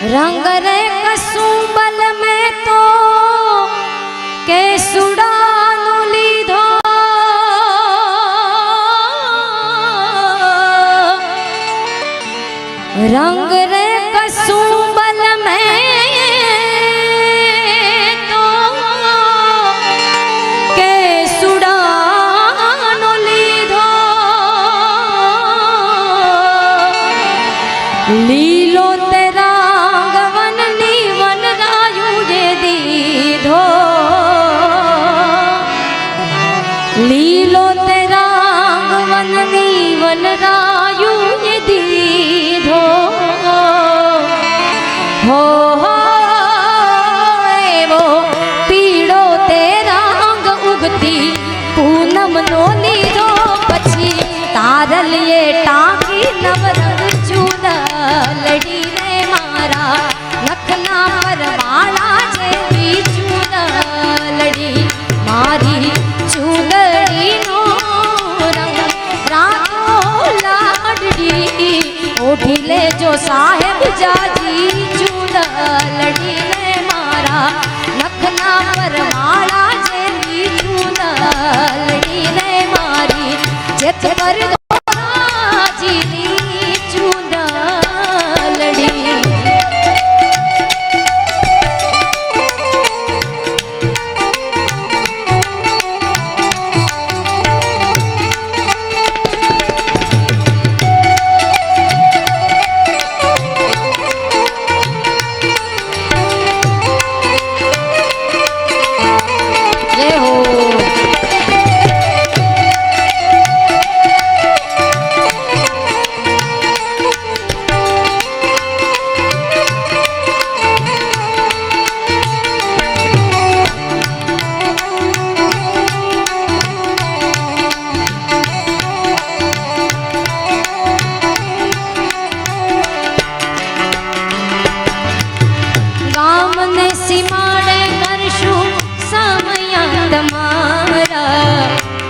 રંગ રે કસુંબલ મેં તો કેસુડ માળા જેવી ચૂડલડી રે મારી. જેત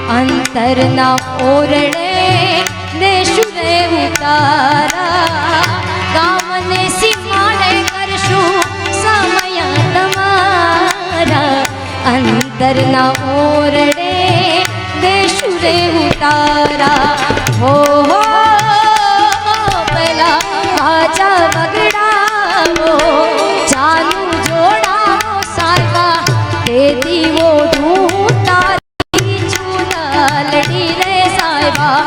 અંતરના ઓરડે ને રે ઉતારા. ગામને સીમાડે કરશું સમય તમારા. અંતરના ઓરડે ને રે ઉતારા. હો સાહેબા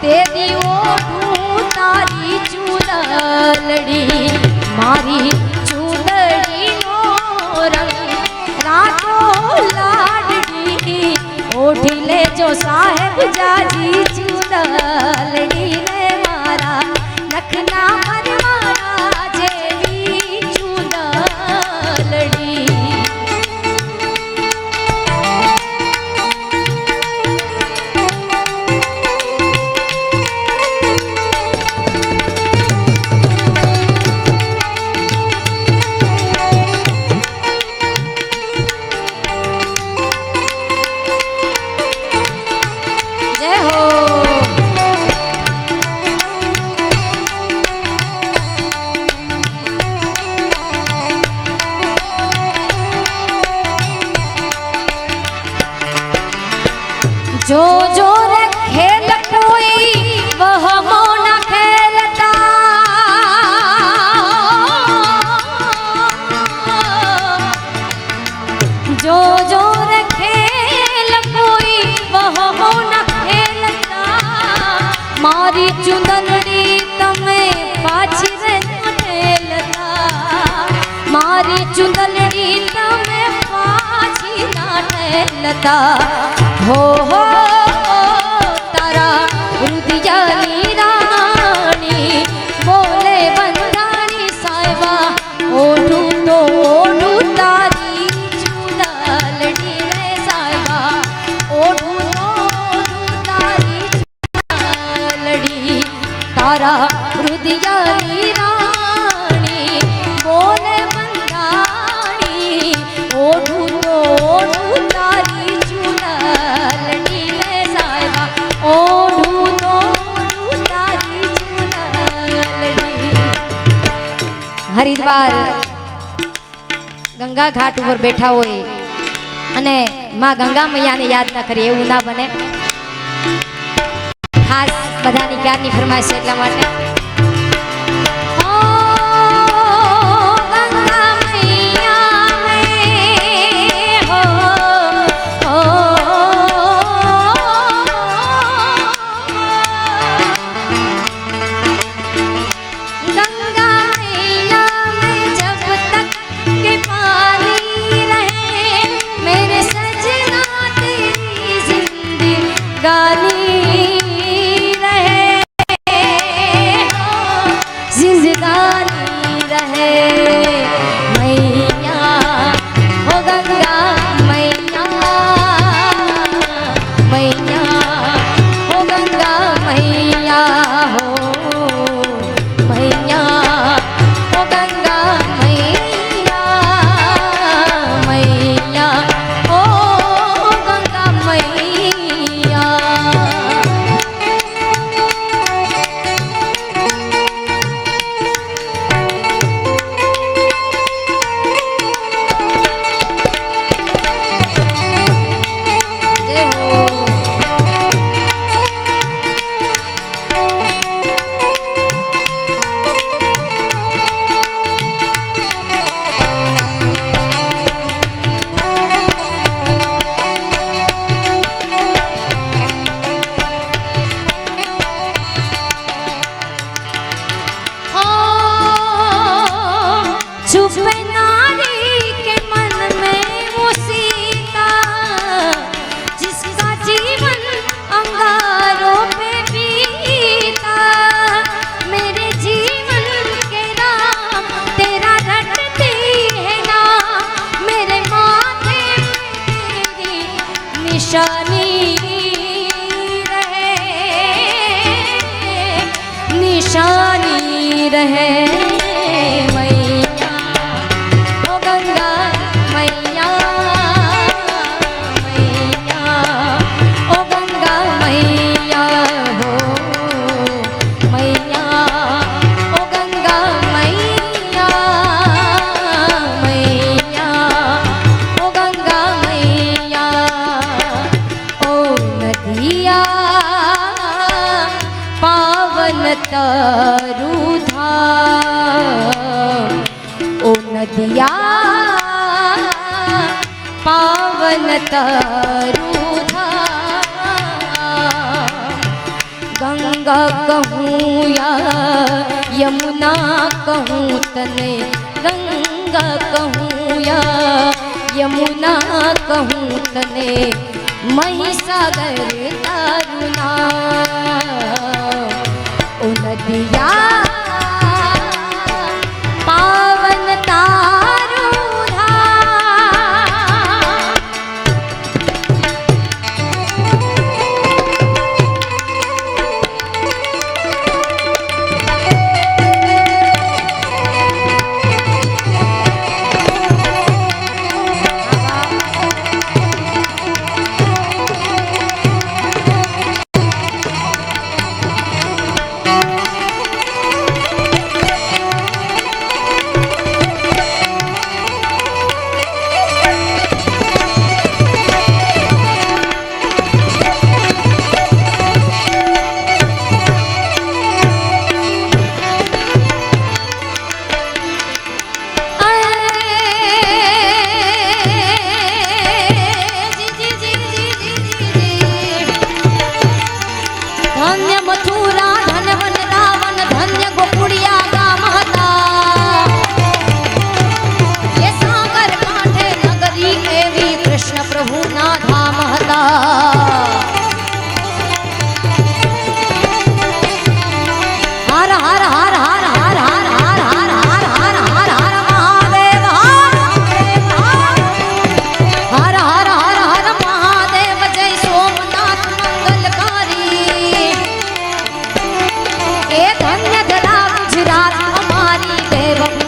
તે દીવો ધૂ તારી ચૂલડી મારી ચૂલડીનો રંગ રાખો લાડડી ઓઢી લેજો સાહેબ જાજી ચૂલડી રે મારા નખના जो जो रखे कोई, वह मौन खेलता। जो जो रखे कोई, वह मौन खेलता। मारी चुंदड़ी तमें पाछी खेलता। मारी चुंदड़ी तमें पाछी ना ઠેલતા હો હરિદ્વાર ગંગા ઘાટ ઉપર બેઠા હોય અને માં ગંગા મૈયાને યાદ ના કરીએ એવું ના બને. ખાસ બધાની ક્યારની ફરમાઈશ એટલા માટે. નિશાની રહે નિશાની રહે દિયા પાવન તરું ગંગા કહું યા યમુના કહું તને. ગંગા કહું યા યમુના કહું તને. મહીસાગર તારું નામ ઓ નદિયા એ ધન્ય ધરા ગુજરાત અમારી દેવ.